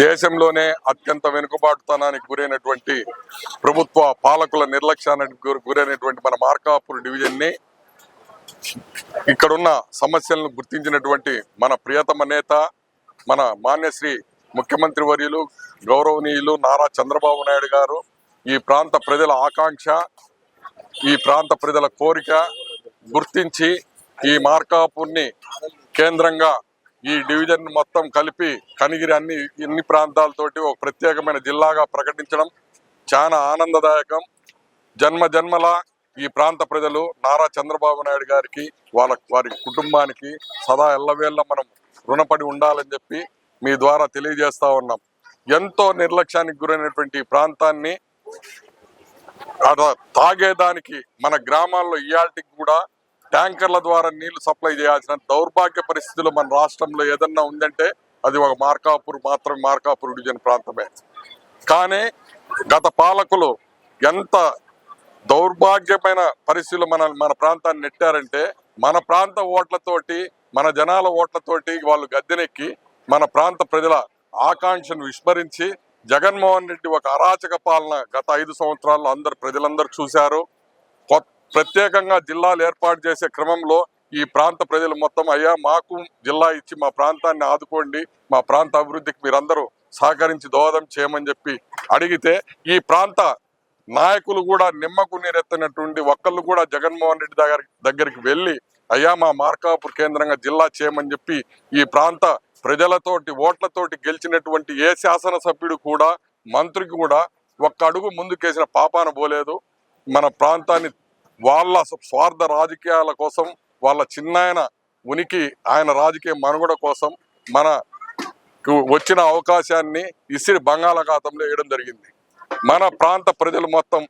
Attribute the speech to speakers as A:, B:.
A: దేశంలోనే అత్యంత వెనుకబాటుతనానికి గురైనటువంటి ప్రభుత్వ పాలకుల నిర్లక్ష్యానికి గురైనటువంటి మన మార్కాపూర్ డివిజన్ని ఇక్కడున్న సమస్యలను గుర్తించినటువంటి మన ప్రియతమ నేత మన మాన్యశ్రీ ముఖ్యమంత్రి వర్యులు గౌరవనీయులు నారా చంద్రబాబు నాయుడు గారు ఈ ప్రాంత ప్రజల ఆకాంక్ష ఈ ప్రాంత ప్రజల కోరిక గుర్తించి ఈ మార్కాపూర్ని కేంద్రంగా ఈ డివిజన్ మొత్తం కలిపి కనిగిరి అన్ని ఇన్ని ప్రాంతాలతోటి ఒక ప్రత్యేకమైన జిల్లాగా ప్రకటించడం చాలా ఆనందదాయకం. జన్మ జన్మల ఈ ప్రాంత ప్రజలు నారా చంద్రబాబు నాయుడు గారికి వాళ్ళ వారి కుటుంబానికి సదా ఎల్లవేళ్ళ మనం రుణపడి ఉండాలని చెప్పి మీ ద్వారా తెలియజేస్తా ఉన్నాం. ఎంతో నిర్లక్ష్యానికి గురైనటువంటి ప్రాంతాన్ని తాగేదానికి మన గ్రామాల్లో ఇయాల్టికి కూడా ట్యాంకర్ల ద్వారా నీళ్ళు సప్లై చేయాల్సిన దౌర్భాగ్య పరిస్థితులు మన రాష్ట్రంలో ఏదన్నా ఉందంటే అది ఒక మార్కాపూర్ మాత్రమే మార్కాపూర్ డివిజన్ ప్రాంతమే. కానీ గత పాలకులు ఎంత దౌర్భాగ్యమైన పరిస్థితులు మన మన ప్రాంతాన్ని నెట్టారంటే మన ప్రాంత ఓట్లతోటి మన జనాల ఓట్లతోటి వాళ్ళు గద్దెనెక్కి మన ప్రాంత ప్రజల ఆకాంక్షను విస్మరించి జగన్మోహన్ రెడ్డి ఒక అరాచక పాలన గత ఐదు సంవత్సరాల్లో అందరు ప్రజలందరూ చూశారు. ప్రత్యేకంగా జిల్లాలు ఏర్పాటు చేసే క్రమంలో ఈ ప్రాంత ప్రజలు మొత్తం అయ్యా మాకు జిల్లా ఇచ్చి మా ప్రాంతాన్ని ఆదుకోండి మా ప్రాంత అభివృద్ధికి మీరందరూ సహకరించి దోహదం చేయమని చెప్పి అడిగితే ఈ ప్రాంత నాయకులు కూడా నిమ్మకు నీరెత్తనటువంటి ఒక్కళ్ళు కూడా జగన్మోహన్ రెడ్డి దగ్గర దగ్గరికి వెళ్ళి అయ్యా మా మార్కాపూర్ కేంద్రంగా జిల్లా చేయమని చెప్పి ఈ ప్రాంత ప్రజలతోటి ఓట్లతోటి గెలిచినటువంటి ఏ శాసనసభ్యుడు కూడా మంత్రికి కూడా ఒక్క అడుగు ముందుకేసిన పాపాన పోలేదు. మన ప్రాంతాన్ని వాళ్ళ స్వార్థ రాజకీయాల కోసం వాళ్ళ చిన్నాయన ఉనికి ఆయన రాజకీయ మనుగడ కోసం మన వచ్చిన అవకాశాన్ని ఇసిరి బంగాళాఖాతంలో వేయడం జరిగింది. మన ప్రాంత ప్రజలు మొత్తం